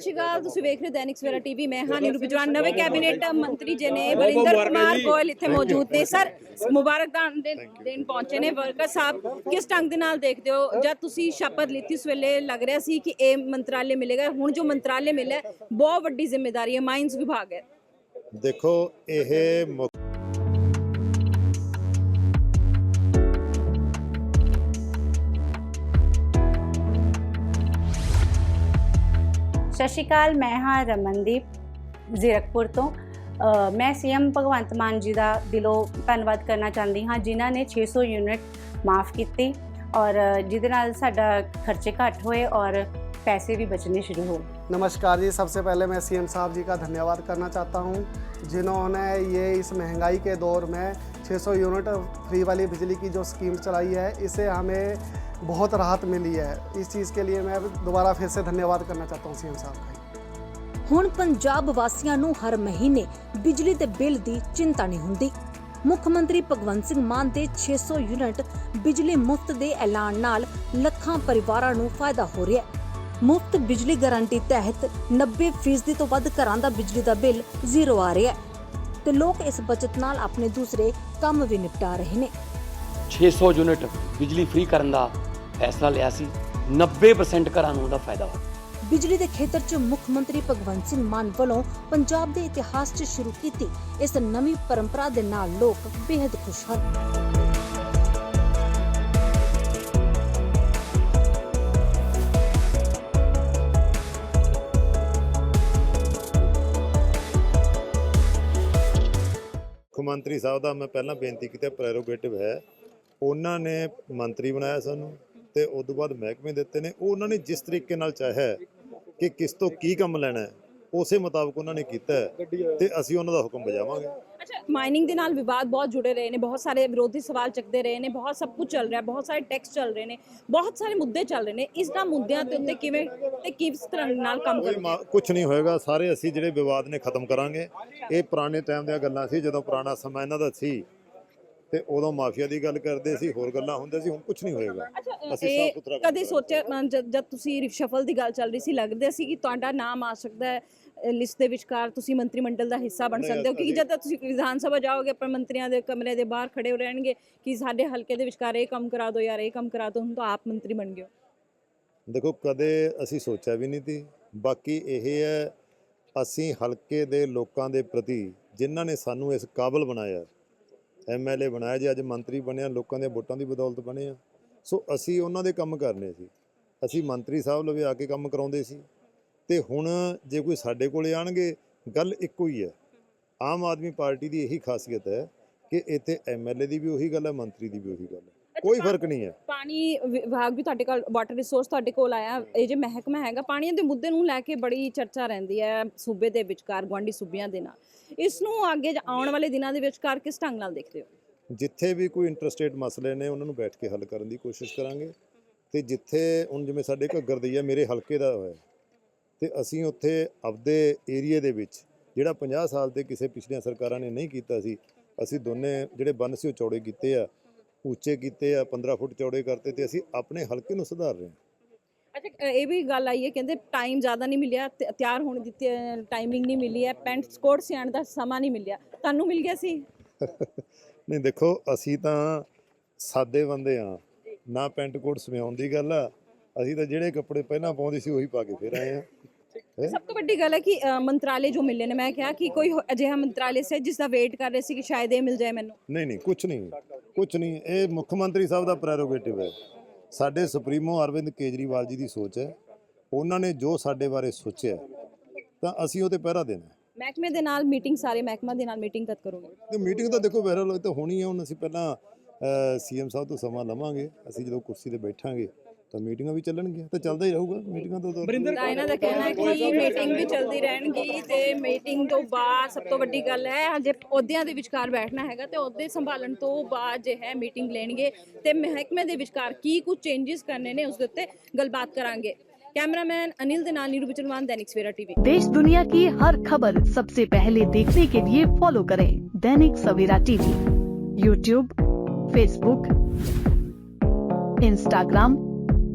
ਸਤਿ ਸ਼੍ਰੀ ਅਕਾਲ ਤੁਸੀਂ ਵੇਖ ਰਹੇ ਹੋ ਦੈਨਿਕ ਸਵੇਰਾ ਟੀਵੀ ਮੈਂ ਹਾਂ ਨੀਰੂ ਬਿਜਵਾਨ ਨਵੇਂ ਕੈਬਨਿਟ ਮੰਤਰੀ ਜੀ ਨੇ ਵਰਿੰਦਰ ਕੁਮਾਰ ਗੋਇਲ ਇੱਥੇ ਮੌਜੂਦ ਨੇ। ਸਰ ਮੁਬਾਰਕਦਾਨ ਦੇ ਦਿਨ ਪਹੁੰਚੇ ਨੇ। ਵਰਕਰ ਸਾਹਿਬ ਕਿਸ ਢੰਗ ਦੇ ਨਾਲ ਦੇਖਦੇ ਹੋ? ਜਦ ਤੁਸੀਂ ਸ਼ਪਥ ਲਿੱਤੀ ਉਸ ਵੇਲੇ ਲੱਗ ਰਿਹਾ ਸੀ ਕਿ ਇਹ ਮੰਤਰਾਲੇ ਮਿਲੇਗਾ? ਹੁਣ ਜੋ ਮੰਤਰਾਲੇ ਮਿਲਿਆ ਬਹੁਤ ਵੱਡੀ ਜ਼ਿੰਮੇਵਾਰੀ ਹੈ ਮਾਈਨਸ ਵਿਭਾਗ ਹੈ। ਦੇਖੋ ਇਹ ਸਤਿ ਸ਼੍ਰੀ ਅਕਾਲ ਮੈਂ ਹਾਂ ਰਮਨਦੀਪ ਜ਼ੀਰਕਪੁਰ ਤੋਂ ਅ, ਮੈਂ ਸੀਐਮ ਭਗਵੰਤ ਮਾਨ ਜੀ ਦਾ ਦਿਲੋਂ ਧੰਨਵਾਦ ਕਰਨਾ ਚਾਹੁੰਦੀ ਹਾਂ ਜਿਨ੍ਹਾਂ ਨੇ 600 ਯੂਨਿਟ ਮਾਫ ਕੀਤੀ ਔਰ ਅ, ਜਿਹਦੇ ਨਾਲ ਸਾਡਾ ਖਰਚੇ ਘੱਟ ਹੋਏ ਔਰ ਪੈਸੇ भी बचने शुरू हो नमस्कार जी सबसे पहले मैं सीएम साहब जी का धन्यवाद करना चाहता हूँ जिन्होंने ये इस महंगाई के दौर में 600 यूनिट फ्री वाली बिजली की जो स्कीम चलाई है इससे हमें बहुत राहत मिली है इस चीज़ के लिए मैं दोबारा फिर से धन्यवाद करना चाहता हूँ सीएम साहब का ਹੁਣ ਪੰਜਾਬ ਵਾਸੀਆਂ ਨੂੰ ਹਰ ਮਹੀਨੇ ਬਿਜਲੀ ਦੇ ਬਿੱਲ ਦੀ ਚਿੰਤਾ ਨਹੀਂ ਹੁੰਦੀ ਮੁੱਖ ਮੰਤਰੀ ਭਗਵੰਤ ਸਿੰਘ ਮਾਨ ਦੇ 600 ਯੂਨਿਟ ਬਿਜਲੀ ਮੁਫਤ ਦੇ ਐਲਾਨ ਨਾਲ ਲੱਖਾਂ ਪਰਿਵਾਰਾਂ ਨੂੰ ਫਾਇਦਾ ਹੋ ਰਿਹਾ ਹੈ ਮੁਫਤ ਬਿਜਲੀ ਗਾਰੰਟੀ ਤਹਿਤ 90% ਤੋਂ ਵੱਧ ਘਰਾਂ ਦਾ ਬਿਜਲੀ ਦਾ ਬਿੱਲ ਜ਼ੀਰੋ ਆ ਰਿਹਾ ਹੈ ਤੇ ਲੋਕ ਇਸ ਬਚਤ ਨਾਲ ਆਪਣੇ ਦੂਸਰੇ ਕੰਮ ਵੀ ਨਿਪਟਾ ਰਹੇ ਨੇ 600 ਯੂਨਿਟ ਬਿਜਲੀ ਫ੍ਰੀ ਕਰਨ ਦਾ ਫੈਸਲਾ ਲਿਆ ਸੀ 90% ਘਰਾਂ ਨੂੰ ਉਹਦਾ ਫਾਇਦਾ ਹੋਇਆ। ਬਿਜਲੀ ਦੇ ਖੇਤਰ 'ਚ ਮੁੱਖ ਮੰਤਰੀ ਭਗਵੰਤ ਸਿੰਘ ਮਾਨ ਵੱਲੋਂ ਪੰਜਾਬ ਦੇ ਇਤਿਹਾਸ 'ਚ ਸ਼ੁਰੂ ਕੀਤੀ ਇਸ ਨਵੀਂ ਪਰੰਪਰਾ ਦੇ ਨਾਲ ਲੋਕ ਬੇहद ਖੁਸ਼ ਹਨ। ਮੁੱਖ ਮੰਤਰੀ ਸਾਹਿਬ ਦਾ ਮੈਂ ਪਹਿਲਾਂ ਬੇਨਤੀ ਕੀਤੀ ਪ੍ਰੈਰੋਗੇਟਿਵ ਹੈ। ਉਹਨਾਂ ਨੇ ਮੰਤਰੀ ਬਣਾਇਆ ਸਾਨੂੰ। ਤੇ ਉਸ ਤੋਂ ਬਾਅਦ ਮਹਿਕਮੇ ਦਿੱਤੇ ਨੇ। ਉਹ ਉਹਨਾਂ ਨੇ ਜਿਸ ਤਰੀਕੇ ਨਾਲ ਚਾਹਿਆ ਕਿ ਕਿਸ ਤੋਂ ਕੀ ਕੰਮ ਲੈਣਾ ਹੈ ਉਸੇ ਮੁਤਾਬਕ ਉਹਨਾਂ ਨੇ ਕੀਤਾ ਤੇ ਅਸੀਂ ਉਹਨਾਂ ਦਾ ਹੁਕਮ ਬਜਾਵਾਂਗੇ ਅੱਛਾ ਮਾਈਨਿੰਗ ਦੇ ਨਾਲ ਵਿਵਾਦ ਬਹੁਤ ਜੁੜੇ ਰਹੇ ਨੇ ਬਹੁਤ ਸਾਰੇ ਵਿਰੋਧੀ ਸਵਾਲ ਚੱਕਦੇ ਰਹੇ ਨੇ ਬਹੁਤ ਸਭ ਕੁਝ ਚੱਲ ਰਿਹਾ ਬਹੁਤ ਸਾਰੇ ਟੈਕਸ ਚੱਲ ਰਹੇ ਨੇ ਬਹੁਤ ਸਾਰੇ ਮੁੱਦੇ ਚੱਲ ਰਹੇ ਨੇ। ਇਸ ਦਾ ਮੁੱਦਿਆਂ ਦੇ ਉੱਤੇ ਕਿਵੇਂ ਤੇ ਕਿਸ ਤਰ੍ਹਾਂ ਨਾਲ ਕੰਮ ਕਰੋਗੇ ਕੁਝ ਨਹੀਂ ਹੋਏਗਾ ਸਾਰੇ ਅਸੀਂ ਜਿਹੜੇ ਵਿਵਾਦ ਨੇ ਖਤਮ ਕਰਾਂਗੇ। ਇਹ ਪੁਰਾਣੇ ਟਾਈਮ ਦੀਆਂ ਗੱਲਾਂ ਸੀ ਜਦੋਂ ਪੁਰਾਣਾ ਸਮਾਂ ਇਹਨਾਂ ਦਾ ਸੀ ਤੇ ਉਦੋਂ ਮਾਫੀਆ ਦੀ ਗੱਲ ਕਰਦੇ ਸੀ ਹੋਰ ਗੱਲਾਂ ਹੁੰਦੀਆਂ ਸੀ ਹੁਣ ਕੁਝ ਨਹੀਂ ਹੋਏਗਾ। ਅਸੀਂ ਇਹ ਸਾਫ਼ ਸੁਥਰਾ ਕੰਮ ਕਦੇ ਸੋਚਿਆ ਜਦ ਜਦ ਤੁਸੀਂ ਰਿਸ਼ਫਲ ਦੀ ਗੱਲ ਚੱਲ ਰਹੀ ਸੀ ਲੱਗਦਾ ਸੀ ਕਿ ਤੁਹਾਡਾ ਨਾਮ ਆ ਸਕਦਾ ਹੈ ਲਿਸਟ ਦੇ ਵਿਚਕਾਰ ਤੁਸੀਂ ਮੰਤਰੀ ਮੰਡਲ ਦਾ ਹਿੱਸਾ ਬਣ ਨਹੀਂ, ਸਕਦੇ ਹੋ ਕਿਉਂਕਿ ਅਸੀਂ- ਜਦ ਤੱਕ ਤੁਸੀਂ ਵਿਧਾਨ ਸਭਾ ਜਾਓਗੇ ਆਪਣੇ ਮੰਤਰੀਆਂ ਦੇ ਕਮਰੇ ਦੇ ਬਾਹਰ ਖੜੇ ਹੋ ਰਹਿਣਗੇ ਕਿ ਸਾਡੇ ਹਲਕੇ ਦੇ ਵਿਚਕਾਰ ਇਹ ਕੰਮ ਕਰਾ ਦਿਓ ਯਾਰ ਇਹ ਕੰਮ ਕਰਾ ਦਿਓ ਹੁਣ ਤਾਂ ਆਪ ਮੰਤਰੀ ਬਣ ਗਏ ਹੋ। ਦੇਖੋ ਕਦੇ ਅਸੀਂ ਸੋਚਿਆ ਵੀ ਨਹੀਂ ਸੀ। ਬਾਕੀ ਇਹ ਹੈ ਅਸੀਂ ਹਲਕੇ ਦੇ ਲੋਕਾਂ ਦੇ ਪ੍ਰਤੀ ਜਿਨ੍ਹਾਂ ਨੇ ਸਾਨੂੰ ਇਸ ਕਾਬਲ ਬਣਾਇਆ ਐਮਐਲਏ ਬਣਾਇਆ ਜੇ ਅੱਜ ਮੰਤਰੀ ਬਣਿਆ ਲੋਕਾਂ ਦੇ ਵੋਟਾਂ ਦੀ ਬਦੌਲਤ ਬਣੇ ਆ। ਸੋ ਅਸੀਂ ਉਹਨਾਂ ਦੇ ਕੰਮ ਕਰਨੇ ਸੀ। ਅਸੀਂ ਮੰਤਰੀ ਸਾਹਿਬ ਲਵੇ ਆ ਕੇ ਕੰਮ ਕਰਾਉਂਦੇ ਸੀ। ਤੇ ਹੁਣ ਜੇ ਕੋਈ ਸਾਡੇ ਕੋਲੇ ਆਣਗੇ ਗੱਲ ਇੱਕੋ ਹੀ ਹੈ। ਆਮ ਆਦਮੀ ਪਾਰਟੀ ਦੀ ਇਹੀ ਖਾਸੀਅਤ ਹੈ ਕਿ ਇੱਥੇ ਐਮਐਲਏ ਦੀ ਵੀ ਉਹੀ ਗੱਲ ਹੈ ਮੰਤਰੀ ਦੀ ਵੀ ਉਹੀ ਗੱਲ ਹੈ। ਕੋਈ ਫ਼ਰਕ ਨਹੀਂ ਹੈ। ਪਾਣੀ ਵਿਭਾਗ ਵੀ ਤੁਹਾਡੇ ਕੋਲ ਵਾਟਰ ਰਿਸੋਰਸ ਤੁਹਾਡੇ ਕੋਲ ਆਇਆ। ਇਹ ਜੇ ਮਹਿਕਮਾ ਹੈਗਾ ਪਾਣੀ ਦੇ ਮੁੱਦੇ ਨੂੰ ਲੈ ਕੇ ਬੜੀ ਚਰਚਾ ਰਹਿੰਦੀ ਹੈ ਸੂਬੇ ਦੇ ਵਿਚਕਾਰ ਗਵਾਂਢੀ ਸੂਬਿਆਂ ਦੇ ਨਾਲ। ਇਸ ਨੂੰ ਅੱਗੇ ਆਉਣ ਵਾਲੇ ਦਿਨਾਂ ਦੇ ਵਿਚਕਾਰ ਕਿਸ ਢੰਗ ਨਾਲ ਦੇਖਦੇ ਹੋ? ਜਿੱਥੇ ਵੀ ਕੋਈ ਇੰਟਰਸਟੇਟ ਮਸਲੇ ਨੇ, ਉਹਨਾਂ ਨੂੰ ਬੈਠ ਕੇ ਹੱਲ ਕਰਨ ਦੀ ਕੋਸ਼ਿਸ਼ ਕਰਾਂਗੇ। ਤੇ ਜਿੱਥੇ ਹੁਣ ਜਿਵੇਂ ਸਾਡੇ ਘੱਗਰ ਦਈਆ ਮੇਰੇ ਹਲਕੇ ਦਾ ਹੋਇਆ। ਤੇ ਅਸੀਂ ਉੱਥੇ ਆਪਦੇ ਏਰੀਏ ਦੇ ਵਿੱਚ, ਜਿਹੜਾ 50 ਸਾਲ ਦੇ ਕਿਸੇ ਪਿਛਲੀਆਂ ਸਰਕਾਰਾਂ ਨੇ ਨਹੀਂ ਕੀਤਾ ਸੀ, ਅਸੀਂ ਦੋਨੇ ਜਿਹੜੇ ਬੰਨ ਸੀ ਉਹ ਚੌੜੇ ਕੀਤੇ ਆ, ਉੱਚੇ ਕੀਤੇ ਆ 15 ਫੁੱਟ ਚੌੜੇ ਕਰਤੇ ਤੇ ਅਸੀਂ ਆਪਣੇ ਹਲਕੇ ਨੂੰ ਸੁਧਾਰ ਰਹੇ ਹਾਂ। ਅੱਛਾ ਇਹ ਵੀ ਗੱਲ ਆਈ ਹੈ ਕਹਿੰਦੇ ਟਾਈਮ ਜ਼ਿਆਦਾ ਨਹੀਂ ਮਿਲਿਆ ਤਿਆਰ ਹੋਣ ਦੀ ਟਾਈਮਿੰਗ ਨਹੀਂ ਮਿਲੀ ਹੈ ਪੈਂਟ ਕੋਟ ਸਿਆਣ ਦਾ ਸਮਾਂ ਨਹੀਂ ਮਿਲਿਆ। ਤੁਹਾਨੂੰ ਮਿਲ ਗਿਆ ਸੀ? ਨਹੀਂ ਦੇਖੋ ਅਸੀਂ ਤਾਂ ਸਾਦੇ ਬੰਦੇ ਆ ਨਾ ਪੈਂਟ ਕੋਟ ਸਵਿਆਉਣ ਦੀ ਗੱਲ ਆ। ਅਸੀਂ ਤਾਂ ਜਿਹੜੇ ਕੱਪੜੇ ਪਹਿਲਾਂ ਪਾਉਂਦੇ ਸੀ ਉਹੀ ਪਾ ਕੇ ਫਿਰ ਆਏ ਆ ਸਭ ਤੋਂ ਵੱਡੀ ਗੱਲ ਹੈ ਕਿ ਮੰਤਰਾਲੇ ਜੋ ਮਿਲੇ ਨੇ ਮੈਂ ਕਿਹਾ ਕਿ ਕੋਈ ਅਜਿਹਾ ਮੰਤਰਾਲੇ ਸੇ ਜਿਸ ਦਾ ਵੇਟ ਕਰ ਰਹੇ ਸੀ ਕਿ ਸ਼ਾਇਦ ਇਹ ਮਿਲ ਜਾਏ ਮੈਨੂੰ। ਨਹੀਂ ਨਹੀਂ ਕੁਝ ਨਹੀਂ। ਕੁਝ ਨਹੀਂ। ਇਹ ਮੁੱਖ ਮੰਤਰੀ ਸਾਹਿਬ ਦਾ ਪ੍ਰੈਰੋਗੇਟਿਵ ਹੈ। ਸਾਡੇ ਸੁਪਰੀਮੋ ਅਰਵਿੰਦ ਕੇਜਰੀਵਾਲ ਜੀ ਦੀ ਸੋਚ ਹੈ। ਉਹਨਾਂ ਨੇ ਜੋ ਸਾਡੇ ਬਾਰੇ ਸੋਚਿਆ ਤਾਂ ਅਸੀਂ ਉਹ ਤੇ ਪਹਿਰਾ ਦੇਣਾ। ਮਹਿਕਮੇ ਦੇ ਨਾਲ ਮੀਟਿੰਗ ਸਾਰੇ ਮਹਿਕਮਾ ਦੇ ਨਾਲ ਮੀਟਿੰਗ ਕਦ ਕਰੋਗੇ? ਤੇ ਮੀਟਿੰਗ ਤਾਂ ਦੇਖੋ ਬਹਿਰਹਾਲ ਤਾਂ ਹੋਣੀ ਹੈ। ਹੁਣ ਅਸੀਂ ਪਹਿਲਾਂ ਸੀਐਮ ਸਾਹਿਬ ਤੋਂ ਸਮਾਂ ਲਵਾਂਗੇ। ਅਸੀਂ ਜਦੋਂ ਕੁਰਸੀ ਤੇ ਬੈਠਾਂਗੇ ਤਾਂ ਮੀਟਿੰਗਾਂ ਵੀ ਚੱਲਣਗੀਆਂ ਤਾਂ ਚੱਲਦਾ ਹੀ ਰਹੂਗਾ ਮੀਟਿੰਗਾਂ ਤੋਂ ਦੌਰ ਤਾਂ ਇਹਨਾਂ ਦਾ ਕਹਿਣਾ ਹੈ ਕਿ ਮੀਟਿੰਗ ਵੀ ਚੱਲਦੀ ਰਹਿਣਗੀ ਤੇ ਮੀਟਿੰਗ ਤੋਂ ਬਾਅਦ ਸਭ ਤੋਂ ਵੱਡੀ ਗੱਲ ਹੈ ਹਜੇ ਅਹੁਦਿਆਂ ਦੇ ਵਿਚਕਾਰ ਬੈਠਣਾ ਹੈਗਾ ਤੇ ਅਹੁਦੇ ਸੰਭਾਲਣ ਤੋਂ ਬਾਅਦ ਜੇ ਹੈ ਮੀਟਿੰਗ ਲੈਣਗੇ ਤੇ ਮਹਿਕਮੇ ਦੇ ਵਿਚਕਾਰ ਕੀ ਕੁਝ ਚੇਂजेस ਕਰਨੇ ਨੇ ਉਸ ਦੇ ਉੱਤੇ ਗੱਲਬਾਤ ਕਰਾਂਗੇ। कैमरामैन अनिल दे नाल नीरू बिचनवान दैनिक सवेरा टीवी देश दुनिया की हर खबर सबसे पहले देखने के लिए फॉलो करें Dainik Savera TV YouTube Facebook Instagram